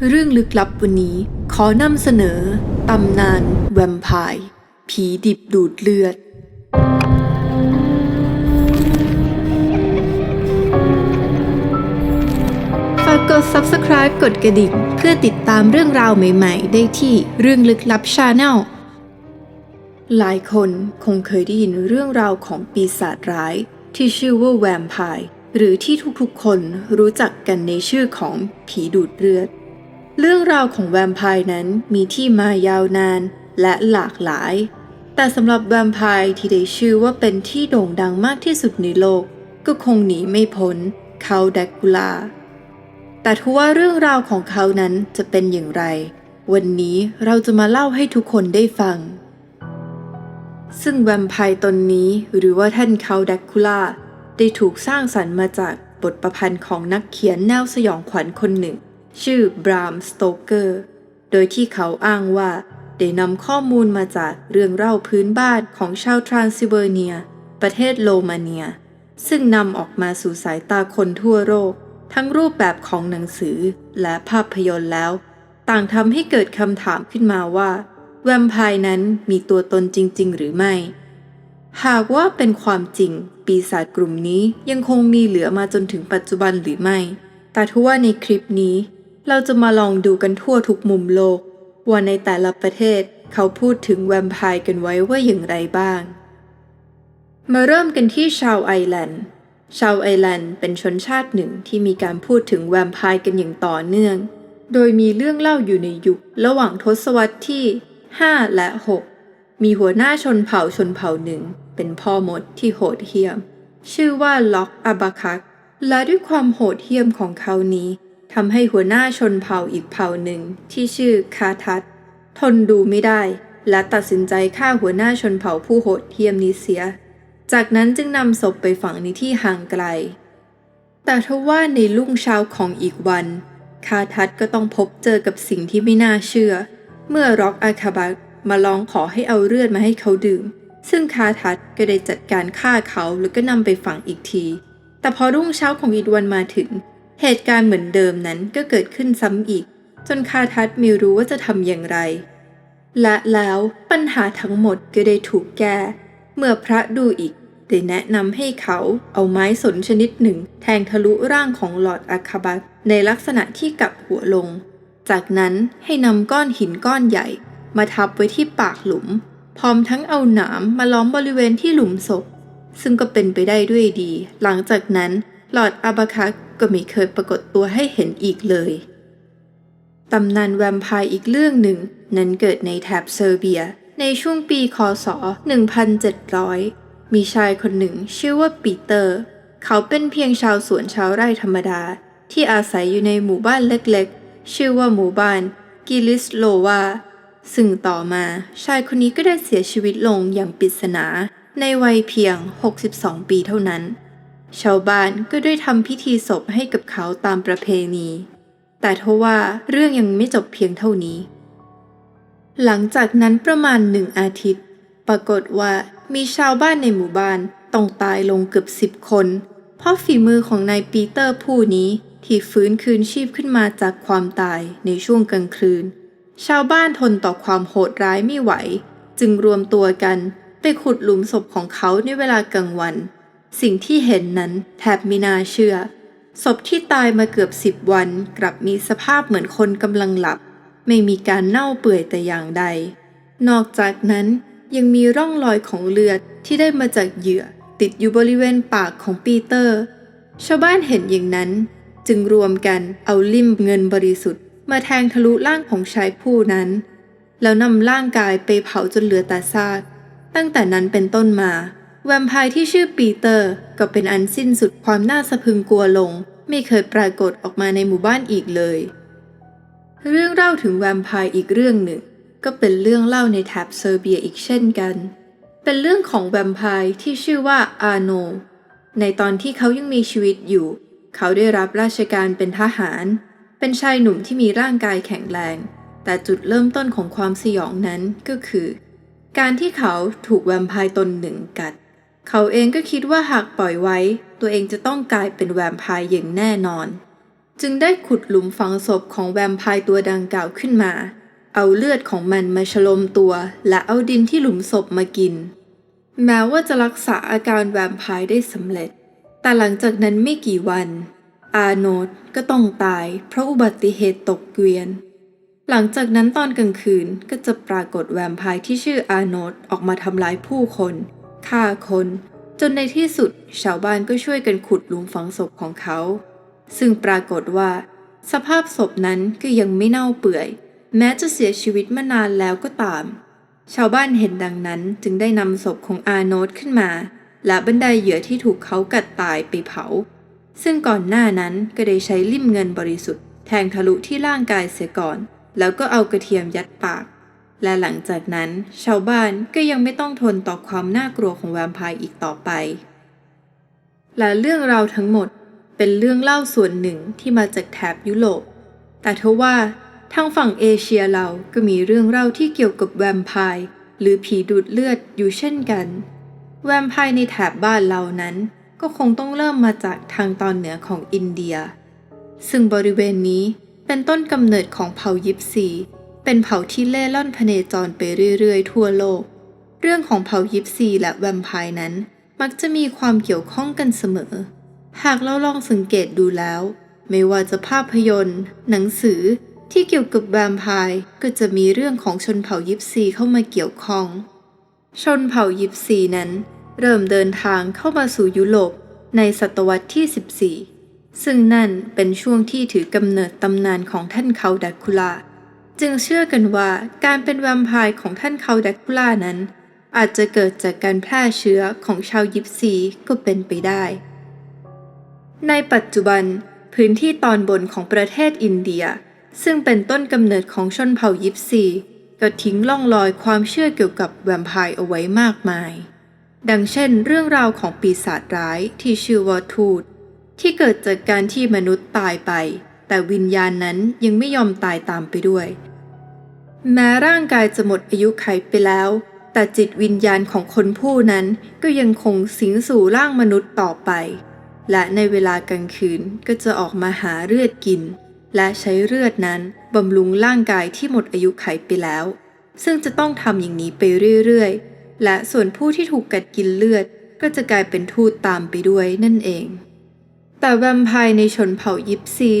เรื่องลึกลับวันนี้ขอนำเสนอ ตำนานแวมไพร์ผีดิบดูดเลือด ฝากกด subscribe กดกระดิ่งเพื่อติดตามเรื่องราวใหม่ๆ ได้ที่เรื่องลึกลับ Channel หลายคนคงเคยได้ยินเรื่องราวของปีศาจร้าย ที่ชื่อว่าแวมไพร์หรือที่ทุกๆคนรู้จักกันในชื่อของผีดูดเลือด เรื่องราวของแวมไพร์นั้นมีที่มายาวนานและหลากหลาย แต่สำหรับแวมไพร์ที่ได้ชื่อว่าเป็นที่โด่งดังมากที่สุดในโลก ก็คงหนีไม่พ้นเขาแดกคูลา แต่ทว่าเรื่องราวของเขานั้นจะเป็นอย่างไร วันนี้เราจะมาเล่าให้ทุกคนได้ฟัง ซึ่งแวมไพร์ตนนี้หรือว่าท่านเขาแดกคูล่าได้ถูกสร้างสรรค์มาจากบทประพันธ์ของนักเขียนแนวสยองขวัญคนหนึ่ง ชื่อบรามสโตเกอร์ โดยที่เขาอ้างว่า ได้นำข้อมูลมาจากเรื่องเล่าพื้นบ้านของชาวทรานซิเวเนีย ประเทศโรมาเนีย ซึ่งนำออกมาสู่สายตาคนทั่วโลกทั้งรูปแบบของหนังสือและภาพยนตร์แล้ว ต่างทำให้เกิดคำถามขึ้นมาว่า แวมไพร์นั้นมีตัวตนจริง ๆ หรือไม่ หากว่าเป็นความจริง ปีศาจกลุ่มนี้ยังคงมีเหลือมาจนถึงปัจจุบันหรือไม่ แต่ทว่าในคลิปนี้ เราจะมาลองดูกันทั่วทุกมุมโลก ว่าในแต่ละประเทศเขาพูดถึงแวมไพร์กันไว้ว่าอย่างไรบ้าง มาเริ่มกันที่ชาวไอร์แลนด์ ชาวไอร์แลนด์เป็นชนชาติหนึ่งที่มีการพูดถึงแวมไพร์กันอย่างต่อเนื่อง โดยมีเรื่องเล่าอยู่ในยุคระหว่างทศวรรษที่ 5 และ 6 มีหัวหน้าชนเผ่าชนเผ่าหนึ่ง เป็นพ่อมดที่โหดเหี้ยม ชื่อว่าล็อกอาบาคักและด้วยความโหดเหี้ยมของเขานี้ ทำให้หัวหน้าชนเผ่าอีกเผ่าหนึ่งที่ชื่อคาทัตทนดูไม่ได้ และตัดสินใจฆ่าหัวหน้าชนเผ่าผู้โหดเหี้ยมนี้เสีย จากนั้นจึงนำศพไปฝังในที่ห่างไกล แต่ทว่าในรุ่งเช้าของอีกวัน คาทัตก็ต้องพบเจอกับสิ่งที่ไม่น่าเชื่อ เมื่อร็อกอาคาบักมาร้องขอให้เอาเลือดมาให้เขาดื่ม ซึ่งคาทัตก็ได้จัดการฆ่าเขาแล้วก็นำไปฝังอีกที แต่พอรุ่งเช้าของอีกวันมาถึง เหตุการณ์เหมือนเดิมนั้นก็เกิดขึ้นซ้ำอีก จนคาทัตไม่รู้ว่าจะทำอย่างไร และแล้วปัญหาทั้งหมดก็ได้ถูกแก้ เมื่อพระดูอีกได้แนะนำให้เขาเอาไม้สนชนิดหนึ่ง แทงทะลุร่างของหลอดอาคาบัตในลักษณะที่กลับหัวลง จากนั้นให้นำก้อนหินก้อนใหญ่ มาทับไว้ที่ปากหลุม พร้อมทั้งเอาหนามมาล้อมบริเวณที่หลุมศพ ซึ่งก็เป็นไปได้ด้วยดี หลังจากนั้นหลอดอาบาคัก ก็ไม่เคยปรากฏตัวให้เห็นอีกเลยตำนานแวมไพร์อีกเรื่องหนึ่ง นั้นเกิดในแถบเซอร์เบีย ในช่วงปีคศ 1700 มีชายคนหนึ่งชื่อว่าปีเตอร์ เขาเป็นเพียงชาวสวนชาวไร่ธรรมดา ที่อาศัยอยู่ในหมู่บ้านเล็กๆ ชื่อว่าหมู่บ้านกิลิสโลวาซึ่งต่อมาชายคนนี้ก็ได้เสียชีวิตลงอย่างปริศนา ในวัยเพียง 62 ปีเท่านั้น ชาวบ้านก็ได้ทำพิธีศพให้กับเขาตามประเพณี แต่ทว่าเรื่องยังไม่จบเพียงเท่านี้ หลังจากนั้นประมาณหนึ่งอาทิตย์ ปรากฏว่ามีชาวบ้านในหมู่บ้านต้องตายลงเกือบสิบคน เพราะฝีมือของนายปีเตอร์ผู้นี้ที่ฟื้นคืนชีพขึ้นมาจากความตายในช่วงกลางคืน ชาวบ้านทนต่อความโหดร้ายไม่ไหว จึงรวมตัวกันไปขุดหลุมศพของเขาในเวลากลางวัน สิ่งที่เห็นนั้นแทบไม่น่าเชื่อ ศพที่ตายมาเกือบสิบวัน กลับมีสภาพเหมือนคนกำลังหลับ ไม่มีการเน่าเปื่อยแต่อย่างใด นอกจากนั้นยังมีร่องรอยของเลือดที่ได้มาจากเหยื่อ ติดอยู่บริเวณปากของปีเตอร์ ชาวบ้านเห็นอย่างนั้น จึงรวมกันเอาลิ่มเงินบริสุทธิ์ มาแทงทะลุร่างของชายผู้นั้น แล้วนำร่างกายไปเผาจนเหลือแต่ซาก ตั้งแต่นั้นเป็นต้นมา แวมไพร์ที่ชื่อปีเตอร์ก็เป็นอันสิ้นสุดความน่าสะพึงกลัวลง ไม่เคยปรากฏออกมาในหมู่บ้านอีกเลย เรื่องเล่าถึงแวมไพร์อีกเรื่องหนึ่ง ก็เป็นเรื่องเล่าในแถบเซอร์เบียอีกเช่นกัน เป็นเรื่องของแวมไพร์ที่ชื่อว่าอาโน ในตอนที่เขายังมีชีวิตอยู่ เขาได้รับราชการเป็นทหาร เป็นชายหนุ่มที่มีร่างกายแข็งแรง แต่จุดเริ่มต้นของความสยองนั้นก็คือ การที่เขาถูกแวมไพร์ตนหนึ่งกัด เขาเองก็คิดว่าหากปล่อยไว้ ตัวเองจะต้องกลายเป็นแวมไพร์อย่างแน่นอน จึงได้ขุดหลุมฝังศพของแวมไพร์ตัวดังกล่าวขึ้นมา เอาเลือดของมันมาฉลมตัว และเอาดินที่หลุมศพมากิน แม้ว่าจะรักษาอาการแวมไพร์ได้สำเร็จ แต่หลังจากนั้นไม่กี่วัน อาโนดก็ต้องตาย เพราะอุบัติเหตุตกเกวียน หลังจากนั้นตอนกลางคืนก็จะปรากฏแวมไพร์ที่ชื่ออาโนดออกมาทำร้ายผู้คน ฆ่าคน จนในที่สุดชาวบ้านก็ช่วยกันขุดหลุมฝังศพของเขา ซึ่งปรากฏว่า สภาพศพนั้นก็ยังไม่เน่าเปื่อย แม้จะเสียชีวิตมานานแล้วก็ตาม ชาวบ้านเห็นดังนั้นจึงได้นำศพของอาโนดขึ้นมา และบรรดาเหยื่อที่ถูกเขากัดตายไปเผา ซึ่งก่อนหน้านั้นก็ได้ใช้ลิ่มเงินบริสุทธิ์แทงทะลุที่ร่างกายเสียก่อน แล้วก็เอากระเทียมยัดปาก และหลังจากนั้น ชาวบ้านก็ยังไม่ต้องทนต่อความน่ากลัวของแวมไพร์อีกต่อไป และเรื่องราวทั้งหมดเป็นเรื่องเล่าส่วนหนึ่งที่มาจากแถบยุโรป แต่ทว่าทางฝั่งเอเชียเราก็มีเรื่องเล่าที่เกี่ยวกับแวมไพร์หรือผีดูดเลือดอยู่เช่นกัน แวมไพร์ในแถบบ้านเรานั้น ก็คงต้องเริ่มมาจากทางตอนเหนือของอินเดีย ซึ่งบริเวณนี้เป็นต้นกำเนิดของเผ่ายิปซี เป็นเผ่าที่เล่ร่อนพเนจรไปเรื่อยๆ ทั่วโลก เรื่องของเผ่ายิปซีและแวมไพร์นั้น มักจะมีความเกี่ยวข้องกันเสมอ หากเราลองสังเกตดูแล้ว ไม่ว่าจะภาพยนตร์ หนังสือที่เกี่ยวกับแวมไพร์ก็จะมีเรื่องของชนเผ่ายิปซีเข้ามาเกี่ยวข้อง ชนเผ่ายิปซีนั้น เริ่มเดินทางเข้ามาสู่ยุโรปในศตวรรษที่ 14 ซึ่งนั่นเป็นช่วงที่ถือกำเนิดตำนานของท่านเขาดักคูล่า จึงเชื่อกันว่าการเป็นแวมไพร์ของท่านเขาดักคูล่านั้น อาจจะเกิดจากการแพร่เชื้อของชาวยิปซีก็เป็นไปได้ ในปัจจุบันพื้นที่ตอนบนของประเทศอินเดีย ซึ่งเป็นต้นกำเนิดของชนเผ่ายิปซีก็ทิ้งล่องรอยความเชื่อเกี่ยวกับแวมไพร์เอาไว้มากมาย ดังเช่น เรื่องราวของปีศาจร้ายที่ชื่อว่าทูตที่เกิดจากการที่มนุษย์ตายไป แต่วิญญาณนั้นยังไม่ยอมตายตามไปด้วย แม้ร่างกายจะหมดอายุไขไปแล้ว แต่จิตวิญญาณของคนผู้นั้นก็ยังคงสิงสู่ร่างมนุษย์ต่อไป และในเวลากลางคืนก็จะออกมาหาเลือดกิน และใช้เลือดนั้นบำรุงร่างกายที่หมดอายุไขไปแล้ว ซึ่งจะต้องทำอย่างนี้ไปเรื่อยๆ และส่วนผู้ที่ถูกกัดกินเลือดก็จะกลายเป็นทูตตามไปด้วยนั่นเอง แต่แวมไพร์ในชนเผ่ายิปซี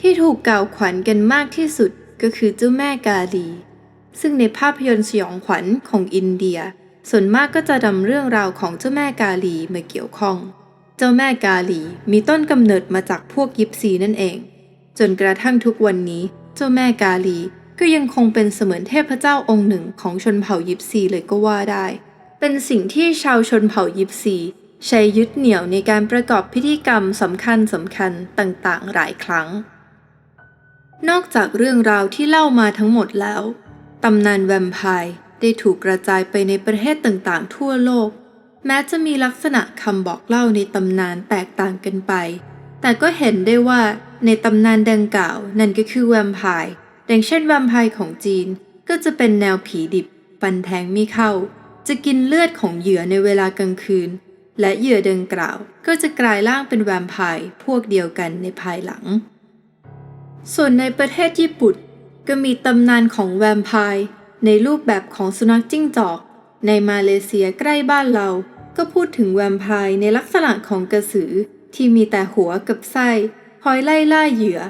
ที่ถูกกล่าวขวัญกันมากที่สุดก็คือเจ้าแม่กาลี ซึ่งในภาพยนตร์สยองขวัญของอินเดีย ส่วนมากก็จะนำเรื่องราวของเจ้าแม่กาลีมาเกี่ยวข้อง เจ้าแม่กาลีมีต้นกำเนิดมาจากพวกยิปซีนั่นเอง จนกระทั่งทุกวันนี้ เจ้าแม่กาลีก็ยังคงเป็นเสมือนเทพเจ้าองค์หนึ่งของชนเผ่ายิปซีเลยก็ว่าได้ เป็นสิ่งที่ชาวชนเผ่ายิปซีใช้ยึดเหนี่ยวในการประกอบพิธีกรรมสำคัญสำคัญต่างๆ หลายครั้ง นอกจากเรื่องราวที่เล่ามาทั้งหมดแล้ว ตำนานแวมไพร์ได้ถูกกระจายไปในประเทศต่างๆ ทั่วโลก แม้จะมีลักษณะคำบอกเล่าในตำนานแตกต่างกันไป แต่ก็เห็นได้ว่าในตำนานดังกล่าวนั่นก็คือแวมไพร์ดังเช่นแวมไพร์ของจีนก็จะเป็นแนวผีดิบฟันแทงไม่เข้า จะกินเลือดของเหยื่อในเวลากลางคืน และเหยื่อดังกล่าว ก็จะกลายร่างเป็นแวมไพร์พวกเดียวกันในภายหลัง ส่วนในประเทศญี่ปุ่นก็มีตำนานของแวมไพร์ในรูปแบบของสุนัขจิ้งจอก ในมาเลเซียใกล้บ้านเรา ก็พูดถึงแวมไพร์ในลักษณะของกระสือที่มีแต่หัวกับไส้คอยไล่ล่าเหยื่อ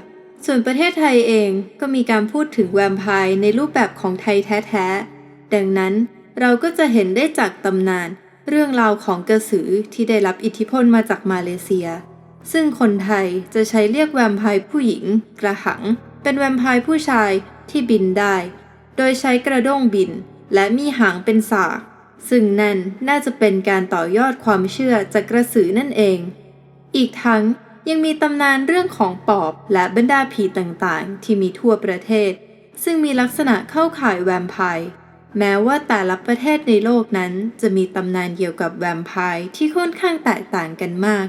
ส่วนประเทศไทยเองก็มีการพูดถึงแวมไพร์ในรูปแบบของไทยแท้ๆ ดังนั้นเราก็จะเห็นได้จากตำนาน เรื่องราวของกระสือที่ได้รับอิทธิพลมาจากมาเลเซีย ซึ่งคนไทยจะใช้เรียกแวมไพร์ผู้หญิง กระหัง เป็นแวมไพร์ผู้ชายที่บินได้ โดยใช้กระด้งบิน และมีหางเป็นสากซึ่งนั่นน่าจะเป็นการต่อยอดความเชื่อจากกระสือนั่นเอง อีกทั้งยังมีตำนานเรื่องของปอบและบรรดาผีต่างๆ ที่มีทั่วประเทศ ซึ่งมีลักษณะเข้าข่ายแวมไพร์แม้ว่าแต่ละประเทศในโลกนั้นจะมีตำนานเกี่ยวกับแวมไพร์ที่ค่อนข้างแตกต่างกันมาก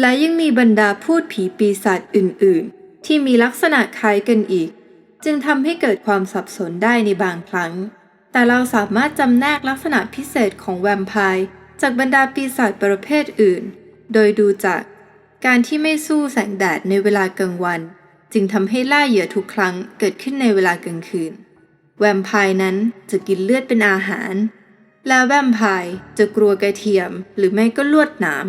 และยังมีบรรดาพูดผีปีศาจอื่น ๆ ที่มีลักษณะคล้ายกันอีก จึงทำให้เกิดความสับสนได้ในบางครั้ง แต่เราสามารถจำแนกลักษณะพิเศษของแวมไพร์จากบรรดาปีศาจประเภทอื่น โดยดูจากการที่ไม่สู้แสงแดดในเวลากลางวัน จึงทำให้ล่าเหยื่อทุกครั้งเกิดขึ้นในเวลากลางคืน แวมไพร์นั้นจะกินเลือดเป็นอาหาร และแวมไพร์จะกลัวกระเทียมหรือไม่ก็ลวดหนาม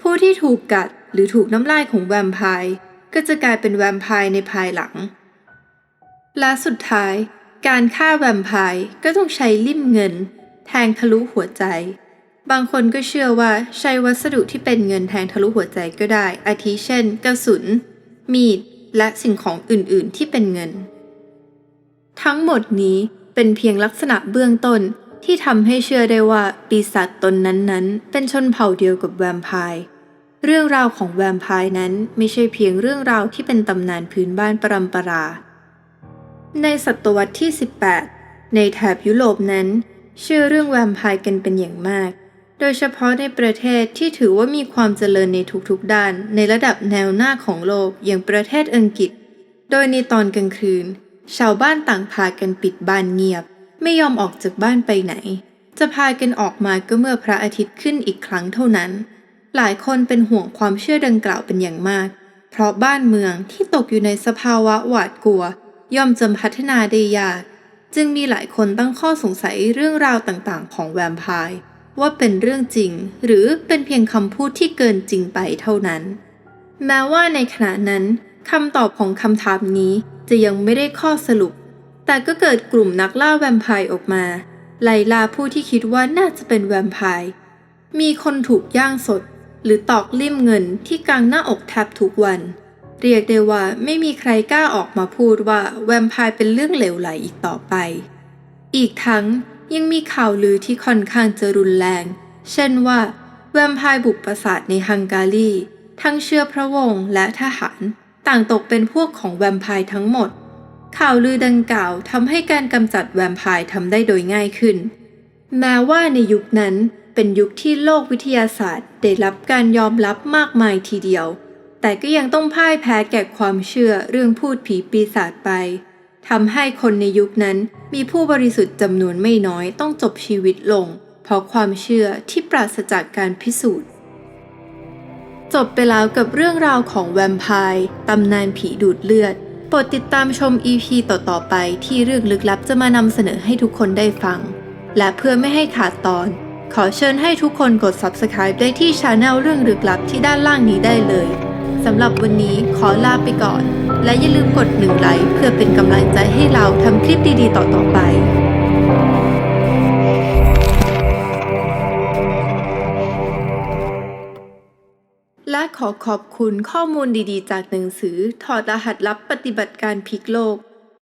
ผู้ที่ถูกกัดหรือถูกน้ำลายของแวมไพร์ก็จะกลายเป็นแวมไพร์ในภายหลัง และสุดท้าย การฆ่าแวมไพร์ก็ต้องใช้ลิ่มเงิน แทงทะลุหัวใจ บางคนก็เชื่อว่าใช้วัสดุที่เป็นเงินแทงทะลุหัวใจก็ได้ อาทิเช่น กระสุน มีด และสิ่งของอื่นๆที่เป็นเงิน ทั้งหมดนี้เป็นเพียงลักษณะเบื้องต้น ที่ทำให้เชื่อได้ว่าปีศาจตนนั้นๆ เป็นชนเผ่าเดียวกับแวมไพร์เรื่องราวของแวมไพร์นั้นไม่ใช่เพียงเรื่องราวที่เป็นตำนานพื้นบ้านปรำปรา ในศตวรรษที่ 18 ในแถบยุโรปนั้น เชื่อเรื่องแวมไพร์กันเป็นอย่างมาก โดยเฉพาะในประเทศที่ถือว่ามีความเจริญในทุกๆด้าน ในระดับแนวหน้าของโลกอย่างประเทศอังกฤษ โดยในตอนกลางคืน ชาวบ้านต่างพากันปิดบ้านเงียบ ไม่ยอมออกจากบ้านไปไหน จะพากันออกมาก็เมื่อพระอาทิตย์ขึ้นอีกครั้งเท่านั้น หลายคนเป็นห่วงความเชื่อดังกล่าวเป็นอย่างมาก เพราะบ้านเมืองที่ตกอยู่ในสภาวะหวาดกลัว ย่อมจะพัฒนาได้ยาก จึงมีหลายคนตั้งข้อสงสัยเรื่องราวต่างๆ ของแวมไพร์ว่าเป็นเรื่องจริง หรือเป็นเพียงคำพูดที่เกินจริงไปเท่านั้น แม้ว่าในขณะนั้นคำตอบของคำถามนี้จะยังไม่ได้ข้อสรุป แต่ก็เกิดกลุ่มนักล่าแวมไพร์ออกมา ไล่ล่าผู้ที่คิดว่าน่าจะเป็นแวมไพร์ มีคนถูกย่างสด หรือตอกลิ่มเงินที่กลางหน้าอกแทบทุกวัน เรียกได้ว่าไม่มีใครกล้าออกมาพูดว่าแวมไพร์เป็นเรื่องเหลวไหลอีกต่อไป อีกทั้งยังมีข่าวลือที่ค่อนข้างจะรุนแรง เช่นว่า แวมไพร์บุกปราสาทในฮังการี ทั้งเชื้อพระวงศ์และทหาร ต่างตกเป็นพวกของแวมไพร์ทั้งหมด ข่าวลือดังกล่าวทำให้การกำจัดแวมไพร์ทำได้โดยง่ายขึ้น แม้ว่าในยุคนั้นเป็นยุคที่โลกวิทยาศาสตร์ ได้รับการยอมรับมากมายทีเดียว แต่ก็ยังต้องพ่ายแพ้แก่ความเชื่อเรื่องพูดผีปีศาจไปทำให้คนในยุคนั้นมีผู้บริสุทธิ์จำนวนไม่น้อยต้องจบชีวิตลง เพราะความเชื่อที่ปราศจากการพิสูจน์ จบไปแล้วกับเรื่องราวของแวมไพร์ตำนานผีดูดเลือด โปรดติดตามชม EP ต่อๆไปที่เรื่องลึกลับจะมานำเสนอให้ทุกคนได้ฟัง และเพื่อไม่ให้ขาดตอน ขอเชิญให้ทุกคนกด Subscribe ได้ที่ช anel เรื่องลึกลับที่ด้านล่างนี้ได้เลยสำหรับวันนี้ขอลาไปก่อน และอย่าลืมกดหนึ่งไลค์เพื่อเป็นกำลังใจให้เราทำคลิปดีๆ ต่อๆไป ขอขอบคุณข้อมูลดีๆ จากหนังสือ ถอดรหัสลับปฏิบัติการพลิกโลก